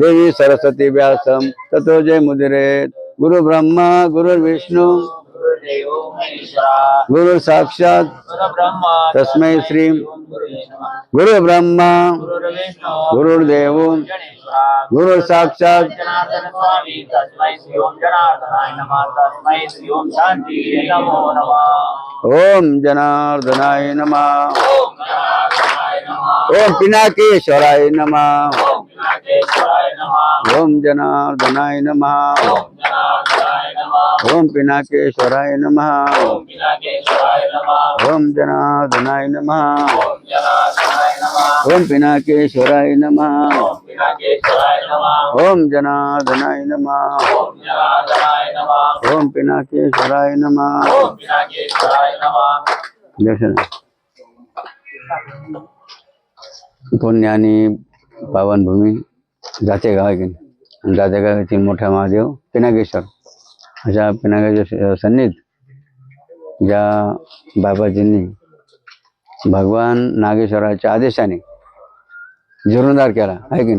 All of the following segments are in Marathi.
देवी सरस्वती व्यासम ततो जय मुदिरेत गुरु ब्रह्मा गुरु विष्णू। गुरु साक्षात तस्मै श्री गुरु ब्रह्मा गुरुर्देव गुरु साक्षात ओम जनार्दनाय नमः। ओम पिनाकेश्वराय नमः नमः ओम जनार्दनाय नमः ओम जनार्दनाय नमः ओम पिनाकेश्वराय नमः ओम नागेश्वराय नमः ओम जनार्दनाय नमः ओम जनार्दनाय नमः ओम पिनाकेश्वराय नमः ओम जनार्दनाय नमः ओम जनार्दनाय नमः ओम पिनाकेश्वराय नमः ओम नागेश्वराय नमः ओम जनार्दनाय नमः ओम पिनाकेश्वराय नमः दर्शन पुण्य आणि पावनभूमी जाते गाव की जाते गावातील मोठा महादेव पिनाकेश्वर. अशा पिनाकेश्वर सन्नीत ज्या बाबाजींनी भगवान नागेश्वराच्या आदेशाने जीर्णोद्धार केला. आहे की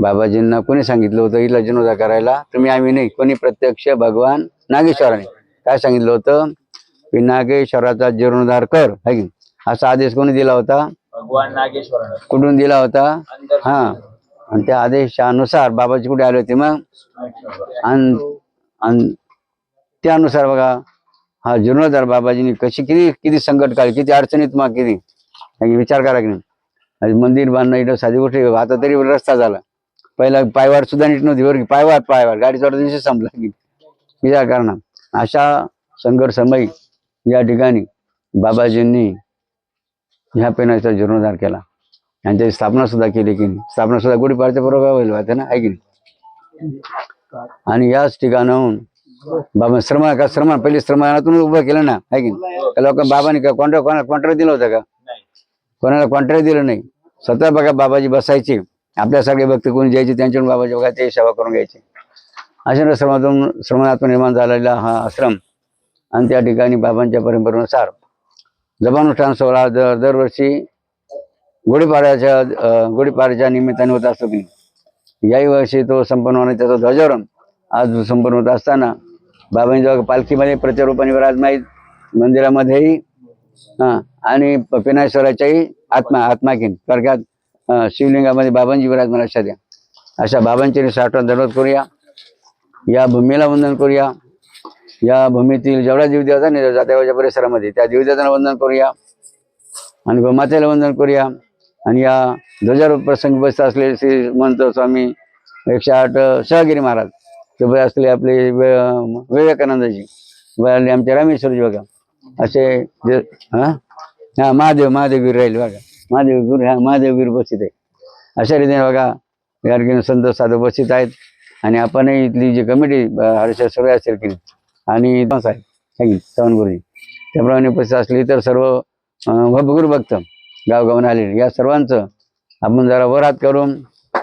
बाबाजींना कोणी सांगितलं होतं इथला जीर्णोद्धार करायला तुम्ही आम्ही नाही कोणी प्रत्यक्ष भगवान नागेश्वराने काय सांगितलं होतं? पिनाकेश्वराचा जीर्णोद्धार कर. आहे की? असा आदेश कोणी दिला होता? भगवान नागेश्वर कुठून दिला होता? हा. आणि त्या आदेशानुसार बाबाजी कुठे आले होते मग? आणि त्यानुसार बघा हा जीर्णोद्धार बाबाजींनी कशी किती किती संकट काढली किती अडचणीत मग किती विचार करा की नाही. मंदिर बांधणं इथं साधी गोष्ट आता तरी रस्ता झाला. पहिला पायवाट सुद्धा नीट नव्हती बरं की. पायवाट पायवाट. गाडी चढता दिवशी संपला की. विचार करणार अशा संघर्षमयी या ठिकाणी बाबाजींनी ह्या पेनाचा जीर्णोद्धार केला. आणि त्याची स्थापना सुद्धा केली की स्थापना सुद्धा गुढीपाडच्या बरोबर होईल होते ना आहे की नाही? आणि याच ठिकाणाहून बाबा श्रम का श्रमण पहिले श्रमणातून उभं केलं ना आहे की नाही? लोक बाबांनी का कॉन्ट्रॅक्ट कोणाला कॉन्ट्रॅक्ट दिलं होतं का? कोणाला कॉन्ट्रॅक्ट दिलं नाही. स्वतः बघा बाबाजी बसायचे. आपल्यासारखे भक्त कोणी जायचे? त्यांच्याकडून बाबाजी बघा ते सेवा करून घ्यायचे. अशा श्रमातून श्रमणातून निर्माण झालेला हा आश्रम आणि त्या ठिकाणी बाबांच्या परंपरेनुसार जबानुष्ठान सोहळा दर दरवर्षी गुढीपाड्याच्या गुढीपाड्याच्या निमित्ताने होत असतो की याही वर्षी तो संपन्न होणे त्याचा ध्वजारोहण आज संपन्न होत असताना बाबांनी जेव्हा पालखीमध्ये प्रत्यारोपणी विराजमाईत मंदिरामध्येही हा आणि पिनाश्वराच्याही आत्मा आत्माकीन स्वर्गात शिवलिंगामध्ये बाबांची विराजमान अशा द्या. अशा बाबांची साठवण दंडवत करूया. या भूमीला वंदन करूया. या भूमीतील जेवढा जीवदेवता नाही जात्याच्या परिसरामध्ये त्या जीवदेवतांना वंदन करूया. आणि गोमातेला वंदन करूया. आणि या ध्वजारोप प्रसंग बसत असलेले श्री म्हणतो स्वामी एकशे आठ शहागिरी महाराज ते असले आपले विवेकानंदजी आले आमचे रामेश्वरजी बघा असे जे हा हा महादेव महादेवगीर राहील बघा महादेवगीर हा महादेवगीर बसित आहे. अशा रीतीने बघा या संत साधू बसित आहेत आणि आपणही इथली जी कमिटी हर्ष सुरू असेल की आणि साहेब आहे गुरुजी त्याप्रमाणे उपस्थित असले इतर सर्व भगुर भक्त गावगावून आले या सर्वांचं आपण जरा वर हात करून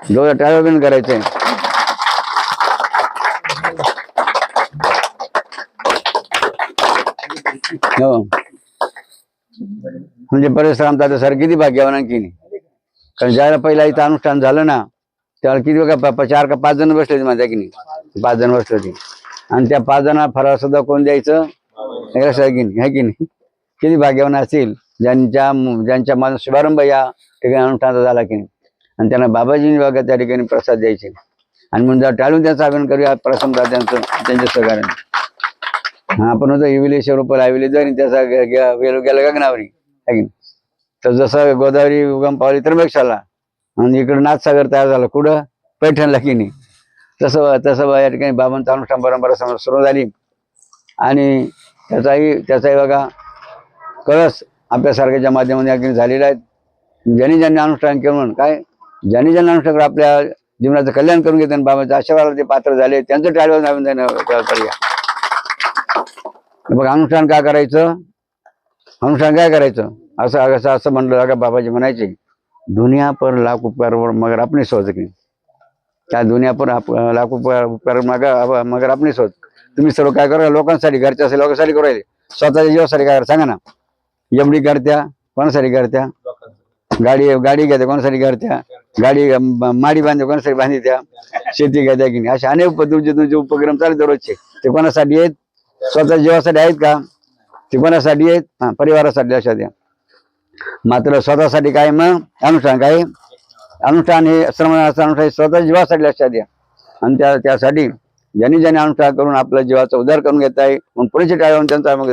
डोळ्या टाळबिन करायचंय. हो. म्हणजे परिश्रम आमचा सर किती भाग्यवान आणखी नाही? कारण ज्यावेळेला पहिला इथं अनुष्ठान झालं ना त्यावेळेला किती बघा चार का पाच जण बसले माझ्या की नाही? पाच जण बसले होते आणि त्या पाच जणांना फराळ सुद्धा कोण द्यायचं? की नाही? की नाही? किती भाग्यवान असतील ज्यांच्या ज्यांच्या माझा शुभारंभ या ठिकाणी अनुष्ठानाचा झाला की नाही. आणि त्यांना बाबाजींनी बघा त्या ठिकाणी प्रसाद द्यायचे. आणि म्हणून जर टाळून त्यांचं आगमन करूया. प्रसंग त्यांचं त्यांच्या सहकार्याने. हा आपण होतो इविलेश्वर रुपये आविले जाईन त्याचा गेलो गेला गगनावरी. है की तर जसं गोदावरी उगम पावली त्र्यंबेक्षाला आणि इकडं नाथसागर तयार झाला. कुठं? पैठणला की नाही. तसं तसं या ठिकाणी बाबांचा अनुष्ठान परंपरा समोर सुरू झाली. आणि त्याचाही त्याचाही बघा कळस आपल्यासारख्याच्या माध्यमाने अगदी ठिकाणी आहेत. आहे ज्यांनी ज्यांनी अनुष्ठान केलं काय? ज्यांनी ज्यांनी अनुष्ठान आपल्या जीवनाचं कल्याण करून घेतात बाबाच्या आशीर्वादाला ते पात्र झाले त्यांचं टाळवं नाव करूया बघ अनुष्ठान काय करायचं? अनुष्ठान काय करायचं? असं असं असं म्हणलं का बाबाजी म्हणायचे दुनिया पर लाख उपकार मगर आपली सोच की. त्या दुनिया पर आप- लाख उपकार उपकार मगर मगर आपली सोच. तुम्ही सर्व काय करा लोकांसाठी घरच्या असेल लोकांसाठी करू स्वतःच्या जीवासाठी काय करा? सांगा ना. एमडी करत्या कोणासाठी करत्या? गाडी गाडी घेत्या कोणासाठी करत्या? गाडी माडी बांधते कोणासाठी बांधी त्या शेती घेत्या की नाही? असे अनेक तुमचे तुमचे उपक्रम चालू आहेत दररोजचे. ते कोणासाठी आहेत? स्वतः जीवासाठी आहेत का? ते कोणासाठी आहेत? हा परिवारासाठी लक्षात द्या. मात्र स्वतःसाठी काय मग? अनुष्ठान काय? अनुष्ठान हे श्रमणाचं अनुष्ठान स्वतः जीवासाठी लक्षात द्या. आणि त्या त्यासाठी ज्यांनी ज्यांनी अनुष्ठान करून आपल्या जीवाचा उद्धार करून घेत आहे मग पुढचे टाळून त्यांचा मग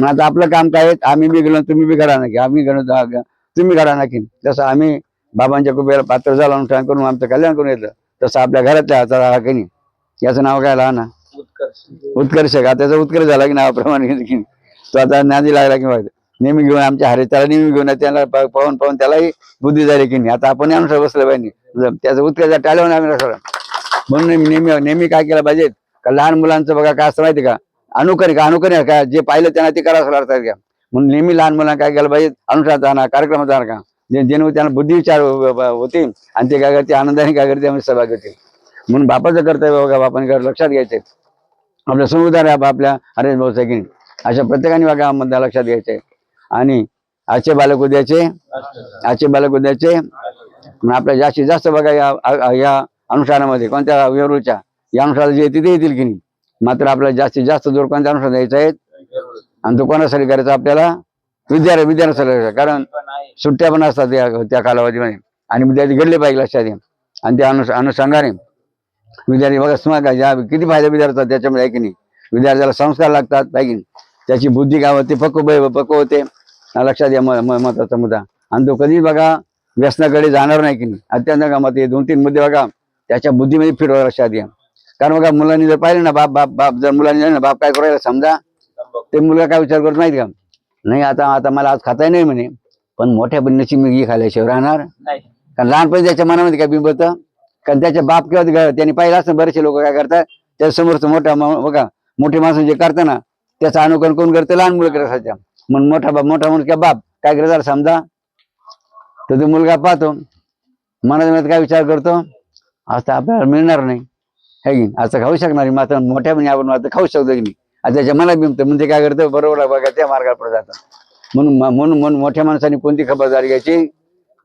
आता आपलं काम काय आहे? आम्ही बी गेलो तुम्ही बी करा नक्की आम्ही गेलो तुम्ही तुम्ही ना की जसं आम्ही बाबांच्या कृपेला पात्र झालं अनुष्ठान करून आमचं कल्याण करून येतं तसं आपल्या घरातल्या हाताला हा की नाही? याचं नाव काय? लहान? उत्कर्ष. का त्याचा उत्कर्ष झाला की नावाप्रमाणे की तो आता नादी लागला की बघ नेहमी घेऊन आमच्या हरे त्याला नेहमी घेऊन त्याला पाहून पाहून त्यालाही बुद्धी झाली की नाही? आता आपण अनुसार बसलं पाहिजे. त्याचा उत्कर्ष टाळून आम्ही म्हणून नेहमी नेहमी काय केलं पाहिजे? का लहान मुलांचं बघा काय असं माहिती का? अनुकरण का अनुकरण का? जे पाहिलं त्यांना ते करावं लागतात का? म्हणून नेहमी लहान मुलांना काय केलं पाहिजे? अनुसार जाणार कार्यक्रमात जाणार का? जे जेणेकरून त्यांना बुद्धिविचार होते आणि ते काय करते आनंदाने काय करते आम्ही सहभाग होते म्हणून बापाचं कर्तव्य बघा बापाने लक्षात घ्यायचे आपल्या समुदाय आहे आपल्या अरे भाऊ की अशा प्रत्येकाने बघा मध्ये लक्षात घ्यायचे आणि आजचे बालक उद्याचे आजचे बालक उद्याचे आपल्या जास्तीत जास्त बघा या या अनुष्ठानामध्ये कोणत्या वेरूळच्या या अनुष्ठानाला जे तिथे येतील की नाही? मात्र आपल्याला जास्तीत जास्त जोर कोणत्या अनुष्ठान द्यायचं आहे. आणि तो कोणासाठी आपल्याला? विद्यार्थी विद्यार्थ्यासाठी कारण सुट्ट्या पण असतात त्या त्या कालावधीमध्ये. आणि विद्यार्थी घडले पाहिजे लक्षात घ्या. आणि त्या अनुष अनुषंगाने. विद्यार्थी बघा स्मग ज्या किती फायदा विद्यार्थी त्याच्यामध्ये आहे की नाही? विद्यार्थ्याला संस्कार लागतात पाहिजे त्याची बुद्धी काय होते? पक्व पक्व होते. लक्षात या म- महत्त्वाचा मुद्दा. आणि तो कधी बघा व्यसनाकडे जाणार नाही की नाही? अत्यंत कामात हे दोन तीन मुद्दे बघा त्याच्या बुद्धीमध्ये फिरवा लक्षात घ्या. कारण बघा मुलांनी जर पाहिलं ना बाप बाप बाप जर मुलांनी जाणं बाप काय करायला समजा ते मुलगा काय विचार करत नाहीत का? नाही आता आता मला आज खाता नाही म्हणे पण मोठ्या बहिणीची मी खाल्ल्याशिवाय राहणार? नाही. कारण लहानपणी त्याच्या मनामध्ये काय बिंब होतं कारण त्याच्या बाप किंवा त्यांनी पाहिलं असं बरेचसे लोक काय करतात त्या समोरचं मोठा बघा मोठी माणसं जे करताना त्याचं अनुकरण कोण करतं? लहान मुलं करत. असतात म्हणून मोठा बाप मोठा माणूस किंवा बाप काय करतात समजा? तर तो मुलगा पाहतो मनात मनात काय विचार करतो? आज तर आपल्याला मिळणार नाही. है की नाही? असं खाऊ शकणार नाही मात्र मोठ्या म्हणजे आपण मात्र खाऊ शकतो की नाही? आता त्याच्या मनात बिमतं म्हणजे काय करतं बरोबर आहे बघा त्या मार्गावर जातं म्हणून म्हणून म्हणून मोठ्या माणसांनी कोणती खबरदारी घ्यायची?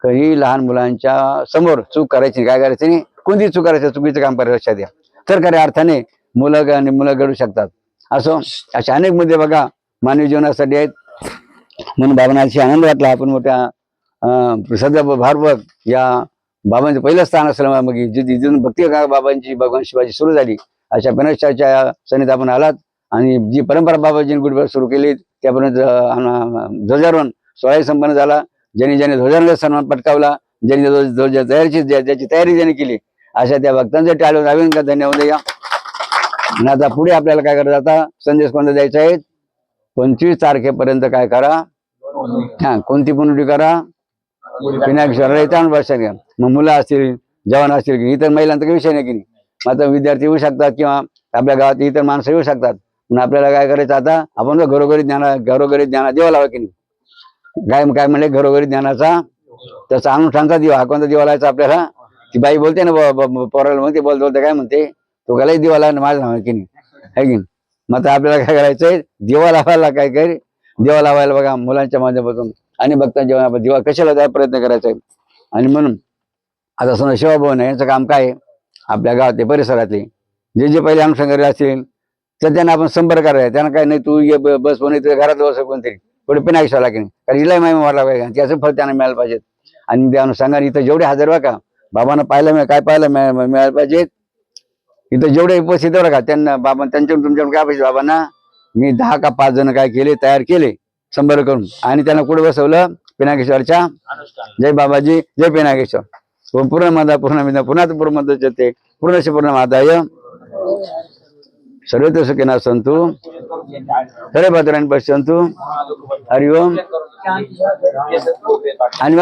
काही लहान मुलांच्या समोर चूक करायची नाही. काय करायचं नाही? कोणती चूक करायचं? चुकीचं काम करायचं लक्षात द्या तर खऱ्या अर्थाने मुलं आणि मुलं घडू शकतात. असो असे अनेक मुद्दे बघा मानवी जीवनासाठी आहेत. म्हणून बाबांना अतिशय आनंद वाटला. आपण मोठ्या अं, सध्या भारपूर्वक या बाबांचं पहिलं स्थान असलं मग जी- जिथून भक्ती का बाबांची भगवान शिवाजी सुरू झाली. अशा पेनशाच्या सणीत आपण आलात. आणि जी परंपरा बाबाजींनी गुडबर सुरू केली त्यापर्यंत ध्वजारोहण सोळाही संपन्न झाला. ज्यांनी ज्याने ध्वजारोहणाचा सन्मान पटकावला ज्यांनी ध्वज- तयारीची ज्याची तयारी ज्यांनी केली अशा त्या भक्तांचं टाळून राहीन का धन्यवाद या. आणि आता पुढे आपल्याला काय करायचं आता? संदेश कोणता द्यायचा आहे? पंचवीस तारखेपर्यंत काय करा? हा कोणती पुनरुक्ती करा? विनायक येताना घ्या. मग मुलं असतील जवान असतील की इतर महिलांचा काही विषय नाही की नाही. मात्र विद्यार्थी येऊ शकतात किंवा आपल्या गावात इतर माणसं येऊ शकतात. पण आपल्याला काय करायचं आता? आपण घरोघरी ज्ञान घरोघरी ज्ञाना देवा लावा की नाही काय काय म्हणले? घरोघरी ज्ञानाचा त्याचा अनुष्ठानचा दिवा. हा कोणता दिवा लावायचा आपल्याला? ती बाई बोलते ना पोराला म्हणते बोलते बोलते काय म्हणते? तो गेलाही दिवा लावा माझं नाव की नाही? है की नाही? मग आता आपल्याला काय करायचंय? दिवा लावायला काय काय दिवा लावायला बघा मुलांच्या माध्यमातून. आणि भक्तांच्या जेव्हा आपण दिवा कशाला जाय प्रयत्न करायचा? आहे आणि म्हणून आता समजा शिवाभवन आहे यांचं काम काय आहे? आपल्या गावातले परिसरातले. जे जे पहिले अनुषंगारी असतील तर त्यांना आपण संपर्क करायचा त्यांना काय नाही तू ये बस पण तुझ्या घरात बस कोणतरी. पुढे पिनाक लागेल. नाही कारण हिलाही माहिती मारला पाहिजे त्याचं फळ त्यांना मिळायला पाहिजे. आणि त्या अनुषंगाने इथं जेवढे हजर बघा का बाबांना पाहायला मिळ काय पाहायला मिळा- मिळायला पाहिजे? इथं जेवढे उपस्थित बरं का त्यांना बाबा त्यांच्याकडून तुमच्याकडून काय पाहिजे? बाबांना मी दहा का पाच जण काय केले तयार केले. संपर्क करून आणि त्यांना कुठे बसवलं पिनाकेश्वरच्या जय बाबाजी जय पिनाकेश्वर पूर्ण माता पूर्ण विना पुन्हा पूर्ण जते पूर्ण पूर्ण माताय सर्व सुखी सुखिना संतु सर्व भद्राने पश्यंतु हरि ओम आणि